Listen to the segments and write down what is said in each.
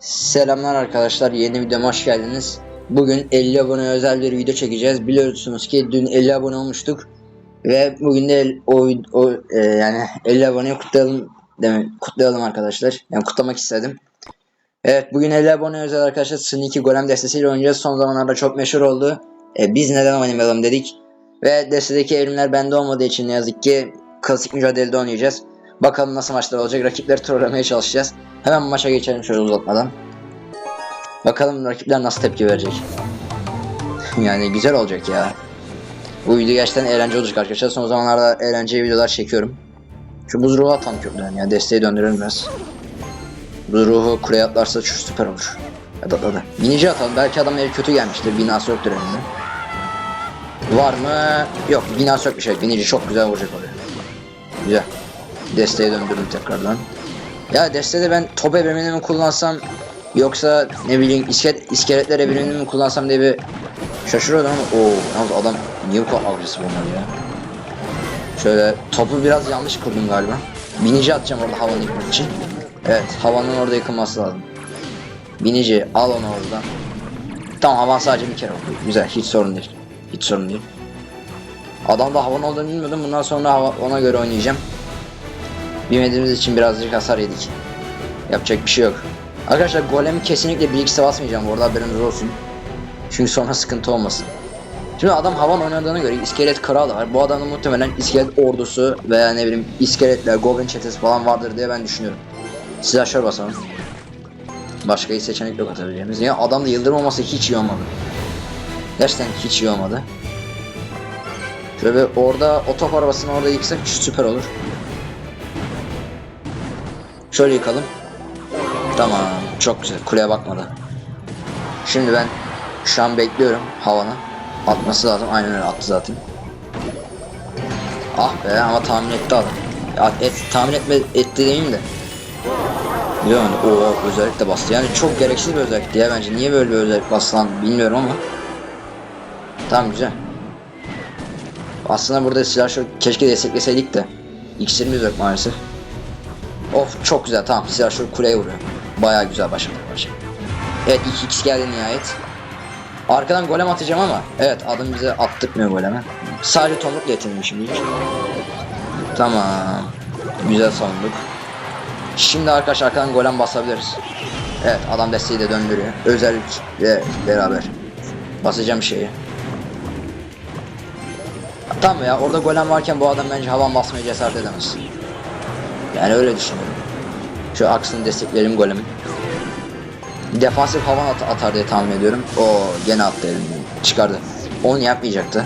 Selamlar arkadaşlar yeni videoma hoş geldiniz. Bugün 50 abone özel bir video çekeceğiz. Biliyorsunuz ki dün 50 abone olmuştuk. Ve bugün de o, o e, yani 50 aboneyi kutlayalım demek kutlayalım arkadaşlar. Yani kutlamak istedim. Evet bugün 50 abone özel arkadaşlar Sneaky Golem destesiyle oynayacağız. Son zamanlarda çok meşhur oldu. E, biz neden oynamayalım dedik. Ve destedeki evrimler bende olmadığı için ne yazık ki klasik mücadelede oynayacağız. Bakalım nasıl maçlar olacak. Rakipleri trollemeye çalışacağız. Hemen maça geçelim şöyle uzatmadan. Bakalım rakipler nasıl tepki verecek. yani güzel olacak ya. Bu video gerçekten eğlence olacak arkadaşlar. Son zamanlarda eğlenceli videolar çekiyorum. Şu buz ruhu atalım köprüden ya. Desteği döndürelim biraz. Buz ruhu kuleye atlarsa şu süper olur. Hadi hadi hadi. Binici atalım. Belki adam evi kötü gelmiştir. Binası yoktur elinde. Var mı? Yok. Binası yok bir şey. Binici çok güzel vuracak oraya. Güzel. Desteğe döndürdüm tekrardan. Ya destede ben top evrimini mi kullansam yoksa ne bileyim iskelet, iskeletler evrimini mi kullansam diye bir şaşırıyordum ama ooo yalnız adam niye bu kadar agresif olmalı ya. Şöyle topu biraz yanlış kurdum galiba. Binici atacağım orada havanı yıkmak için. Evet havanın orada yıkılması lazım. Binici al onu oradan. Tamam havan sadece bir kere oldu. Güzel hiç sorun değil. Hiç sorun değil. Adam da havan olduğunu bilmiyordum. Bundan sonra hava, ona göre oynayacağım. Bilmediğimiz için birazcık hasar yedik. Yapacak bir şey yok. Arkadaşlar golemi kesinlikle bir ikisi basmayacağım bu arada haberiniz olsun. Çünkü sonra sıkıntı olmasın. Şimdi adam havan oynadığına göre iskelet kralı var. Bu adamın muhtemelen iskelet ordusu veya ne bileyim iskeletler, goblin çetesi falan vardır diye ben düşünüyorum. Silahşör basalım. Başka iyi seçenek yok atabileceğimiz. Ya adam da yıldırım olması hiç iyi olmadı. Gerçekten hiç iyi olmadı. Şöyle orada o top arabasını orada yıksak süper olur. Şöyle yıkalım. Tamam. Çok güzel. Kuleye bakmadı. Şimdi ben şu an bekliyorum havanı. Atması lazım. Aynen öyle attı zaten. Ah be ama tahmin etti adam. Ya et, tahmin etme etti demeyeyim de. Yani o özellik de bastı. Yani çok gereksiz bir özellikti ya bence. Niye böyle bir özellik basılan bilmiyorum ama. Tamam güzel. Aslında burada silah şu keşke destekleseydik de. İksirimiz yok maalesef. Of çok güzel tamam silah şu kuleye vuruyor. Baya güzel başladı başladı. Evet 2x geldi nihayet. Arkadan golem atacağım ama evet adım bize attırmıyor goleme. Sadece tomrukla yetindim şimdi. Tamam. Güzel savunduk. Şimdi arkadaşlar arkadan golem basabiliriz. Evet adam desteği de döndürüyor. Özellikle beraber. Basacağım şeyi. Tamam ya orada golem varken bu adam bence havan basmaya cesaret edemez. Yani öyle düşünüyorum. Şu aksını destekleyelim golemi. Defansif havan at atar diye tahmin ediyorum. O gene attı elinden. Çıkardı. Onu yapmayacaktı.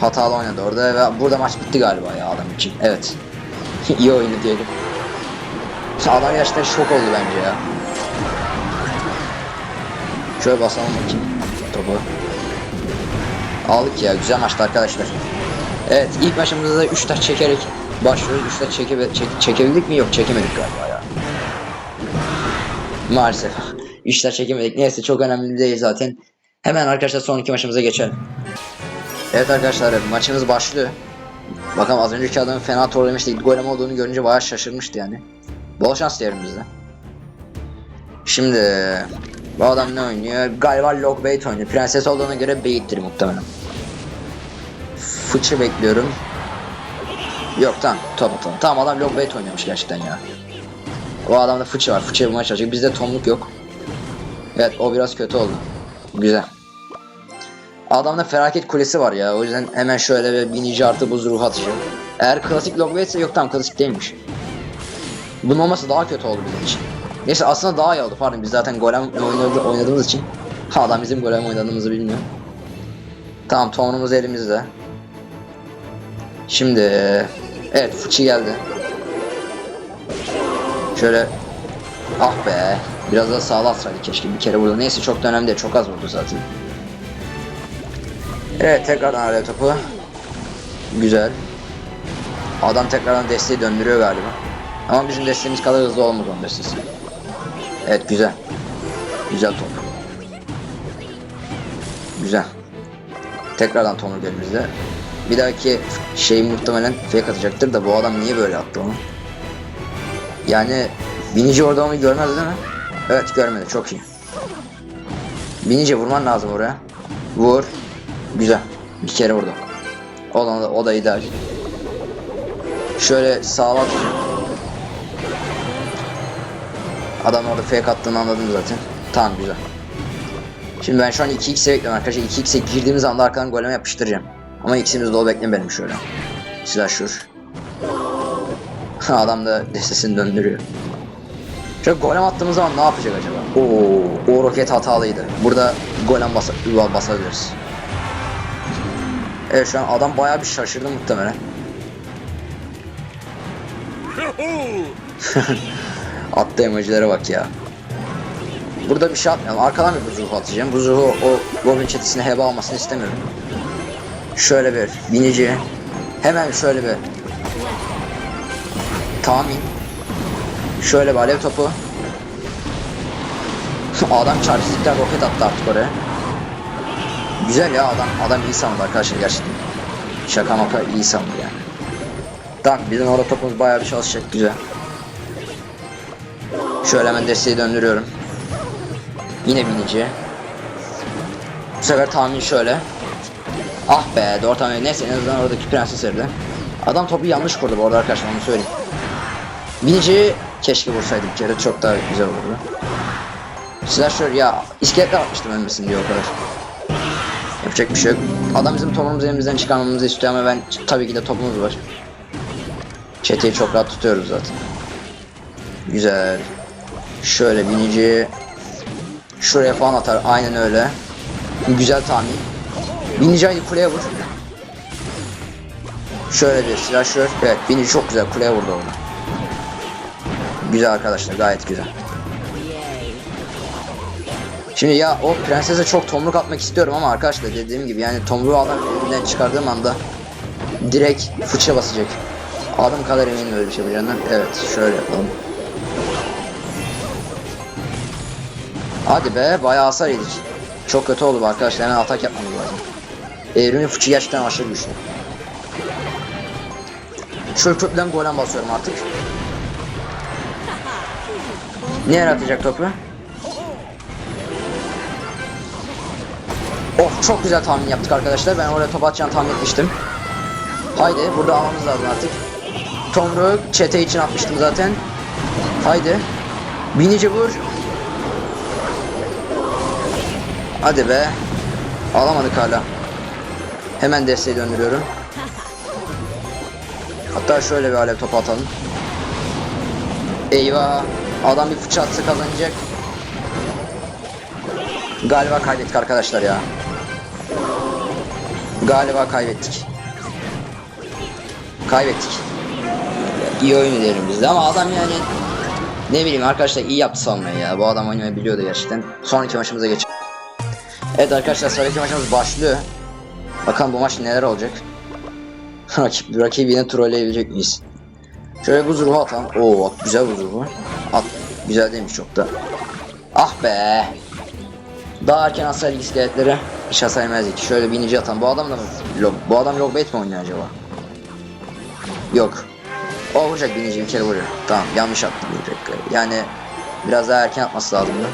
Hatalı oynadı orada ve burada maç bitti galiba ya adam için. Evet. İyi oyunu diyelim. Adam gerçekten şok oldu bence ya. Şöyle basalım bakayım topu. Aldık ya güzel maçtı arkadaşlar. Evet ilk maçımızda da 3 taş çekerek başlıyoruz. 3 taş çeke çek çekebildik mi? Yok çekemedik galiba ya. Maalesef. 3 taş çekemedik. Neyse çok önemli değil zaten. Hemen arkadaşlar sonraki maçımıza geçelim. Evet arkadaşlar maçımız başlıyor. Bakalım az önceki adamın fena trollemişti. Golem olduğunu görünce bayağı şaşırmıştı yani. Bol şans diyelim bizde. Şimdi bu adam ne oynuyor? Galiba Log Bait oynuyor. Prenses olduğuna göre Bait'tir muhtemelen. Fıçı bekliyorum. Yok tamam top atalım. Tamam adam Log Bait oynuyormuş gerçekten ya. O adamda fıçı var. Fıçıyı bulmaya çalışacak. Bizde tomluk yok. Evet o biraz kötü oldu. Güzel. Adamda felaket kulesi var ya. O yüzden hemen şöyle bir binici artı buz ruhu atacağım. Eğer klasik Log Bait yok tamam klasik değilmiş. Bunun olması daha kötü oldu bizim için. Neyse aslında daha iyi oldu pardon biz zaten golem oynadı, oynadığımız için. Ha adam bizim golem oynadığımızı bilmiyor. Tamam tonumuz elimizde. Şimdi evet fıçı geldi. Şöyle ah be biraz daha sağlam atsaydı keşke bir kere vurdu. Neyse çok da önemli değil çok az vurdu zaten. Evet tekrardan alev topu. Güzel. Adam tekrardan desteği döndürüyor galiba. Ama bizim desteğimiz kadar hızlı olmaz onun destesi. Evet güzel. Güzel top. Güzel. Tekrardan Tomur elimizde. Bir dahaki şey muhtemelen fake atacaktır da bu adam niye böyle attı onu? Yani binici orada onu görmedi değil mi? Evet görmedi çok iyi. Binici vurman lazım oraya. Vur. Güzel. Bir kere vurdu. O da, o da ideal. Şöyle sağa tutun. Adam orada fake attığını anladım zaten. Tamam güzel. Şimdi ben şu an 2x'e bekliyorum arkadaşlar. 2x'e girdiğimiz anda arkadan goleme yapıştıracağım. Ama x'imiz dolu beklemeyelim şöyle. Silah şur. Adam da destesini döndürüyor. Şöyle golem attığımız zaman ne yapacak acaba? Oo, o roket hatalıydı. Burada golem basa basabiliriz. Evet şu an adam bayağı bir şaşırdı muhtemelen. Attı emojilere bak ya. Burada bir şey atmayalım. Arkadan bir buzruhu atacağım. Buzruhu o Goblin çetesine heba almasını istemiyorum. Şöyle bir binici. Hemen şöyle bir tahmin. Şöyle bir alev topu. adam çarpıştıktan roket attı artık oraya. Güzel ya adam adam iyi sandı arkadaşlar gerçekten. Şaka maka iyi sandı yani. Tamam bizim orada topumuz bayağı bir çalışacak güzel. Şöyle hemen desteği döndürüyorum. Yine binici. Bu sefer tahmin şöyle. Ah be doğru tahmin. Neyse en azından oradaki prenses öldü. Adam topu yanlış kurdu bu arada arkadaşlar onu söyleyeyim. Binici keşke vursaydık kere çok daha güzel olurdu. Slasher ya iskeletle atmıştım ölmesin diye o kadar. Yapacak bir şey yok. Adam bizim topumuzu elimizden çıkarmamızı istiyor ama ben tabii ki de topumuz var. Çeteyi çok rahat tutuyoruz zaten. Güzel. Şöyle binici şuraya falan atar. Aynen öyle. Güzel tahmin. Aynı kuleye vur. Şöyle bir slasher. Evet binici çok güzel kuleye vurdu orada. Güzel arkadaşlar gayet güzel. Şimdi ya o prensese çok tomruk atmak istiyorum ama arkadaşlar dediğim gibi yani tomruğu adam elinden çıkardığım anda direkt fıça basacak. Adım kadar eminim öyle bir şey yapacağından. Evet şöyle yapalım. Hadi be bayağı hasar yedik. Çok kötü oldu arkadaşlar hemen atak yapmamız lazım. Evrimin fıçı gerçekten aşırı güçlü. Şöyle köprüden golem basıyorum artık. Ne yaratacak topu? Oh çok güzel tahmin yaptık arkadaşlar. Ben oraya top atacağını tahmin etmiştim. Haydi burada almamız lazım artık. Tomruk çete için atmıştım zaten. Haydi. Binici vur. Hadi be. Alamadık hala. Hemen desteği döndürüyorum. Hatta şöyle bir alev topu atalım. Eyvah. Adam bir fıçı atsa kazanacak. Galiba kaybettik arkadaşlar ya. Galiba kaybettik. Kaybettik. İyi oyun edelim biz ama adam yani ne bileyim arkadaşlar iyi yaptı savunmayı ya. Bu adam oynamayı biliyordu gerçekten. Sonraki maçımıza geç. Evet arkadaşlar sonraki maçımız başlıyor. Bakalım bu maç neler olacak. Rakip, rakibi yine trolleyebilecek miyiz? Şöyle buz ruhu atalım. Oo güzel buz. At. Güzel demiş çok da. Ah be. Daha erken hasar iskeletleri hiç hasar yemezdik. Şöyle binici atan. Bu adam da mı? Bu adam Logbait mi oynuyor acaba? Yok. O vuracak binici bir kere vuruyor. Tamam yanlış attım bir dakika. Yani biraz daha erken atması lazımdı.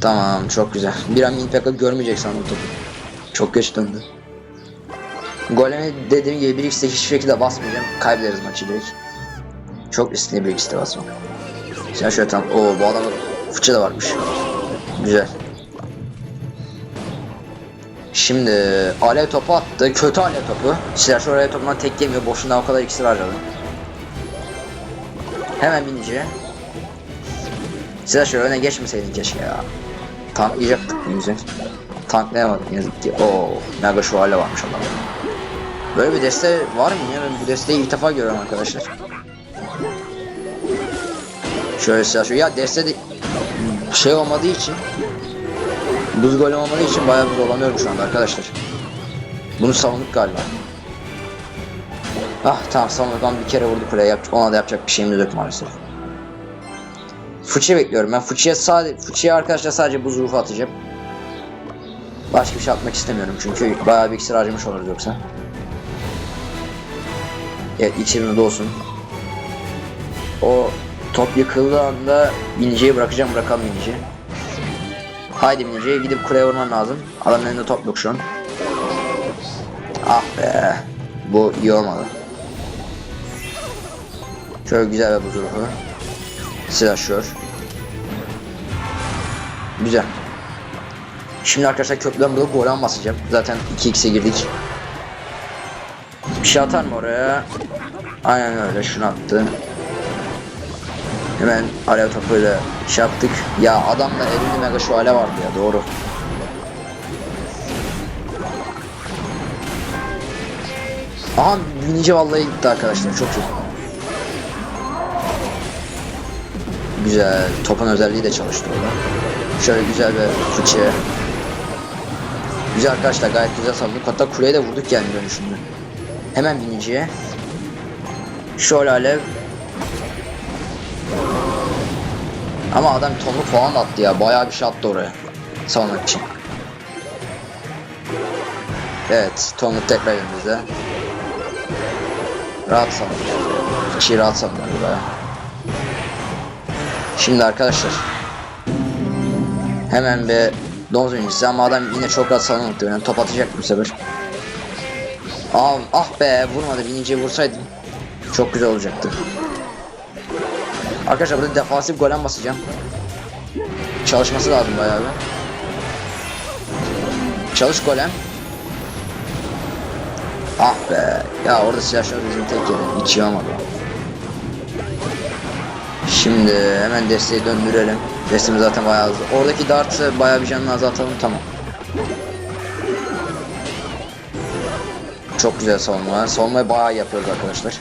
Tamam çok güzel. Bir an Minpeka görmeyecek sandım topu. Çok geç döndü. Golemi dediğim gibi 1x'de hiçbir şekilde basmayacağım. Kaybederiz maçı direkt. Çok riskli bir x'de basmak. Sen şöyle tam. Oo bu adamın fıçı da varmış. Güzel. Şimdi alev topu attı. Kötü alev topu. Şu alev topundan tek yemiyor. Boşuna o kadar iksir harcadı. Hemen binici. Şöyle öne geçmeseydin keşke ya. Tanklayacaktık ne güzel. Tanklayamadık ne yazık ki. Oo, mega şu hale varmış adam. Böyle bir deste var mı ya? Ben bu desteği ilk defa görüyorum arkadaşlar. Şöyle silah şu ya deste de şey olmadığı için buz golem olmadığı için bayağı bir dolanıyorum şu anda arkadaşlar. Bunu savunduk galiba. Ah tamam savunduk ama bir kere vurdu kuleye yapacak. Ona da yapacak bir şeyimiz yok maalesef. Fıçı bekliyorum ben fıçıya sadece fıçıya arkadaşlar sadece buz ruhu atacağım. Başka bir şey atmak istemiyorum çünkü bayağı bir iksir harcamış oluruz yoksa. Evet iksirini dolsun. o top yıkıldığı anda biniciyi bırakacağım bırakalım biniciyi. Haydi biniciye gidip kuleye vurman lazım. Adamın elinde top yok şu an. Ah be. Bu iyi olmadı. Şöyle güzel bir buz ruhu. Silahşör. Güzel. Şimdi arkadaşlar köprüden bulup golden basacağım. Zaten 2x'e girdik. Bir şey atar mı oraya? Aynen öyle şunu attı. Hemen alev topuyla şey yaptık. Ya adamda 50 mega şu alev vardı ya doğru. Aha binici vallahi gitti arkadaşlar çok iyi. Güzel topun özelliği de çalıştı orada. Şöyle güzel bir fıçı. Güzel arkadaşlar gayet güzel savunduk. Hatta kuleye de vurduk yani dönüşünde. Hemen biniciye. Şöyle alev. Ama adam tonlu falan attı ya. Bayağı bir şey attı oraya. Savunmak için. Evet. Tonlu tekrar elimizde. Rahat savundu. Kişi rahat savundu bayağı. Şimdi arkadaşlar. Hemen bir domuz oyuncusu ama adam yine çok rahat savunmaktı. Yani top atacak bu sefer. Aa, ah be vurmadı. Biniciye vursaydım. Çok güzel olacaktı. Arkadaşlar burada defansif golem basacağım. Çalışması lazım bayağı bir. Çalış golem. Ah be. Ya orada silah şöyle bizim tek yedi. Hiç iyi olmadı. Şimdi hemen desteği döndürelim. Desteğimiz zaten bayağı hızlı. Oradaki dart'ı bayağı bir canını azaltalım tamam. Çok güzel savunma. Savunmayı bayağı yapıyoruz arkadaşlar.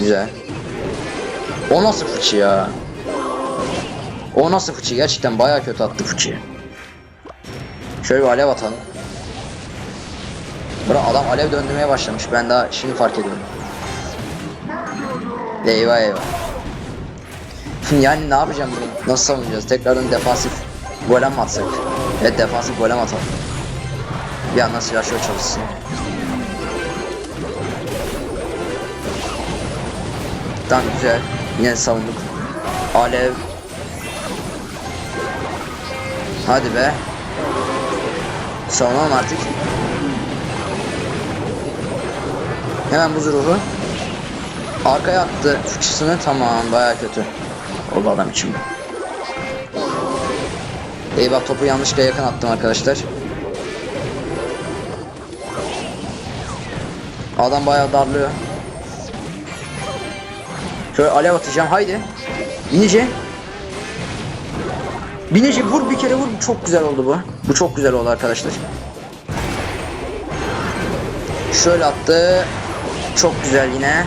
Güzel. O nasıl fıçı ya? O nasıl fıçı? Gerçekten bayağı kötü attı fıçıyı. Şöyle bir alev atalım. Bura adam alev döndürmeye başlamış. Ben daha şimdi fark ediyorum. Eyvah eyvah. Yani ne yapacağım bunu? Nasıl savunacağız? Tekrardan defansif golem mi atsak? Evet defansif golem atalım. Bir yandan silah şöyle çalışsın. Tamam güzel. Yine savunduk. Alev. Hadi be. Savunalım artık. Hemen buz ruhu. Arkaya attı fıçısını tamam baya kötü. Oldu adam için bu. Eyvah topu yanlışlıkla yakın attım arkadaşlar. Adam bayağı darlıyor. Şöyle alev atacağım haydi. Binici. Binici vur bir kere vur. Çok güzel oldu bu. Bu çok güzel oldu arkadaşlar. Şöyle attı. Çok güzel yine.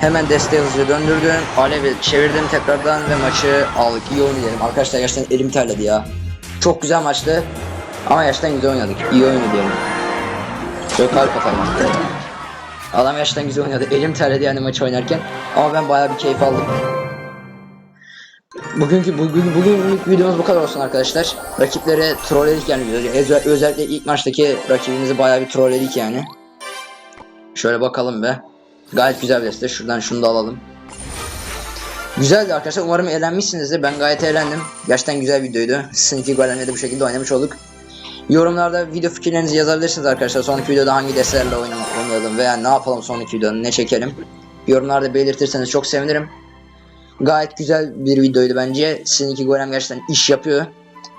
Hemen desteği hızlıca döndürdüm. Alevi çevirdim tekrardan ve maçı aldık. İyi oynadım. Arkadaşlar gerçekten elim terledi ya. Çok güzel maçtı. Ama gerçekten güzel oynadık. İyi oynadık. Şöyle kalp atalım. Adam gerçekten güzel oynadı. Elim terledi yani maçı oynarken. Ama ben bayağı bir keyif aldım. Bugünkü bugün bugünlük videomuz bu kadar olsun arkadaşlar. Rakipleri trolledik yani özel, özellikle ilk maçtaki rakibimizi bayağı bir trolledik yani. Şöyle bakalım be. Gayet güzel bir deste. Şuradan şunu da alalım. Güzeldi arkadaşlar. Umarım eğlenmişsinizdir. Ben gayet eğlendim. Gerçekten güzel videoydu. Sizin iki golemle de bu şekilde oynamış olduk. Yorumlarda video fikirlerinizi yazabilirsiniz arkadaşlar. Sonraki videoda hangi destelerle oynayalım veya ne yapalım sonraki videoda ne çekelim. Yorumlarda belirtirseniz çok sevinirim. Gayet güzel bir videoydu bence. İki golem gerçekten iş yapıyor.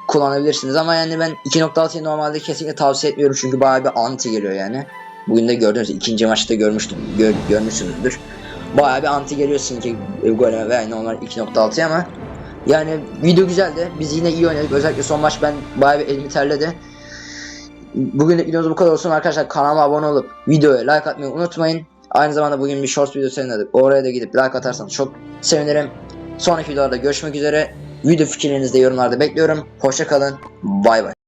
Kullanabilirsiniz ama yani ben 2.6'yı normalde kesinlikle tavsiye etmiyorum çünkü bayağı bir anti geliyor yani. Bugün de gördünüz ikinci maçta görmüştüm gör, görmüşsünüzdür. Bayağı bir anti geliyor Sinki goleme ve yani onlar 2.6 ama yani video güzeldi. Biz yine iyi oynadık. Özellikle son maç ben bayağı bir elimi terledi. Bugünlük videomuz bu kadar olsun arkadaşlar. Kanalıma abone olup videoya like atmayı unutmayın. Aynı zamanda bugün bir short video yayınladık. Oraya da gidip like atarsanız çok sevinirim. Sonraki videolarda görüşmek üzere. Video fikirlerinizi de yorumlarda bekliyorum. Hoşça kalın. Bay bay.